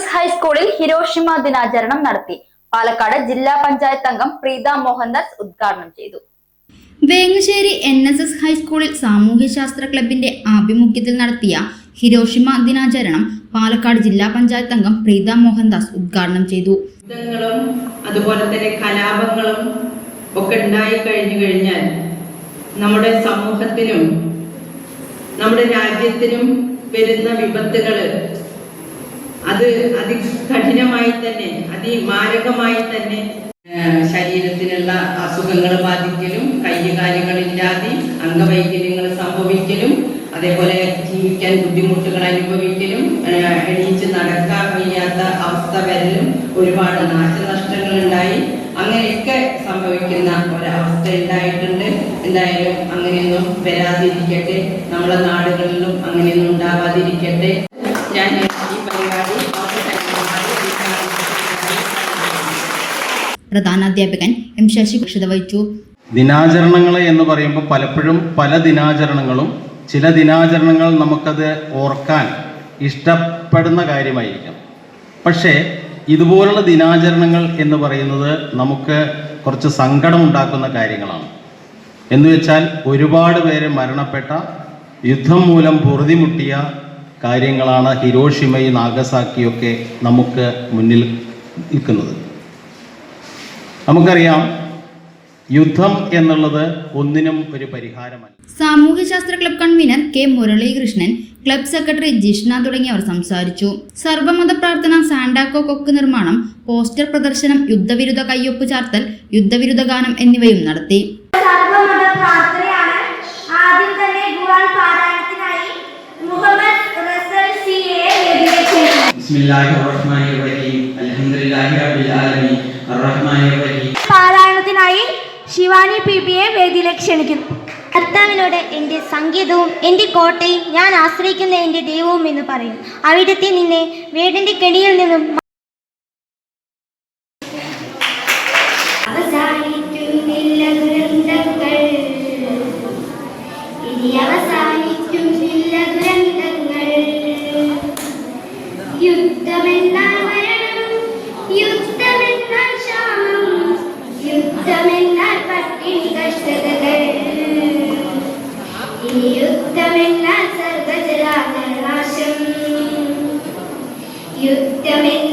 S ഹൈസ്കൂളിൽ Hiroshima ദിനാചരണം നടത്തി. പാലക്കാട് ജില്ലാ പഞ്ചായത്ത് അംഗം പ്രീത മോഹൻദാസ് ഉദ്ഘാടനം ചെയ്തു. വേങ്ങശ്ശേരി എൻ എസ് എസ് ഹൈസ്കൂളിൽ സാമൂഹ്യശാസ്ത്ര ക്ലബിന്റെ ആഭിമുഖ്യത്തിൽ നടത്തിയ ഹിരോഷിമ ദിനാചരണം പാലക്കാട് ജില്ലാ പഞ്ചായത്ത് അംഗം പ്രീത മോഹൻദാസ് ഉദ്ഘാടനം ചെയ്തു. അതുപോലെ തന്നെ കലാപങ്ങളും ഒക്കെ ഉണ്ടായി കഴിഞ്ഞു കഴിഞ്ഞാൽ നമ്മുടെ സമൂഹത്തിനും നമ്മുടെ രാജ്യത്തിനും വരുന്ന വിപത്തുകൾ അത് കഠിനമായി തന്നെ അതിമാരകമായി തന്നെ ശരീരത്തിലുള്ള അസുഖങ്ങൾ ബാധിക്കലും കയ്യുകാലുകളില്ലാതെ അംഗവൈകല്യങ്ങൾ സംഭവിക്കലും അതേപോലെ ജീവിക്കാൻ ബുദ്ധിമുട്ടുകൾ അനുഭവിക്കലും എണീച്ച് നടക്കാൻ വയ്യാത്ത അവസ്ഥ വരലും ഒരുപാട് നാശനഷ്ടങ്ങൾ ഉണ്ടായി. അങ്ങനെയൊക്കെ സംഭവിക്കുന്ന ഒരവസ്ഥ ഉണ്ടായിട്ടുണ്ട്. എന്തായാലും അങ്ങനെയൊന്നും വരാതിരിക്കട്ടെ. നമ്മുടെ നാടുകളിലും അങ്ങനെയൊന്നും ഉണ്ടാവാതിരിക്കട്ടെ. പരിപാടി. പ്രധാനാധ്യാപകൻ എം ശശി അധ്യക്ഷത വഹിച്ചു ദിനാചരണങ്ങൾ എന്ന് പറയുമ്പോൾ പലപ്പോഴും പല ദിനാചരണങ്ങളും ചില ദിനാചരണങ്ങൾ നമുക്കത് ഓർക്കാൻ ഇഷ്ടപ്പെടുന്ന കാര്യമായിരിക്കും പക്ഷേ ഇതുപോലുള്ള ദിനാചരണങ്ങൾ എന്ന് പറയുന്നത് നമുക്ക് കുറച്ച് സങ്കടമുണ്ടാക്കുന്ന കാര്യങ്ങളാണ് എന്ന് വെച്ചാൽ ഒരുപാട് പേര് മരണപ്പെട്ട യുദ്ധം മൂലം പൊറുതിമുട്ടിയ കാര്യങ്ങളാണ് ഹിരോഷിമയും നാഗസാക്കിയൊക്കെ നമുക്ക് മുന്നിൽ നിൽക്കുന്നത്. നമുക്കറിയാം യുദ്ധം എന്നുള്ളത് ഒന്നിനും ഒരു പരിഹാരമല്ല. സാമൂഹ്യശാസ്ത്ര club convener K Muralikrishnan club secretary Jishna തുടങ്ങിയവർ സംസാരിച്ചു. സർവമത പ്രാർത്ഥന സാൻഡാക്കോ കൊക്ക് നിർമ്മാണം പോസ്റ്റർ പ്രദർശനം യുദ്ധവിരുദ്ധ കയ്യൊപ്പ് ചാർത്തൽ യുദ്ധവിരുദ്ധ ഗാനം എന്നിവയും നടത്തി. സർവമത പ്രാർത്ഥനയാണ് പാരായണത്തിനായി ശിവാനി പി പിയെ വേദിയിലേക്ക് ക്ഷണിക്കുന്നു. കർത്താവിനോട് എന്റെ സംഗീതവും എന്റെ കോട്ടയും ഞാൻ ആശ്രയിക്കുന്ന എന്റെ ദൈവവും എന്ന് പറയും അവിടുത്തെ നിന്നെ വീടിന്റെ കെണിയിൽ നിന്നും യുദ്ധമെന്നാൽ ക്ഷാമം യുദ്ധമെന്നാൽ പട്ടിണി കഷ്ടതകൾ യുദ്ധമെന്നാൽ സർവജലാനാശം യുദ്ധമെന്നാൽ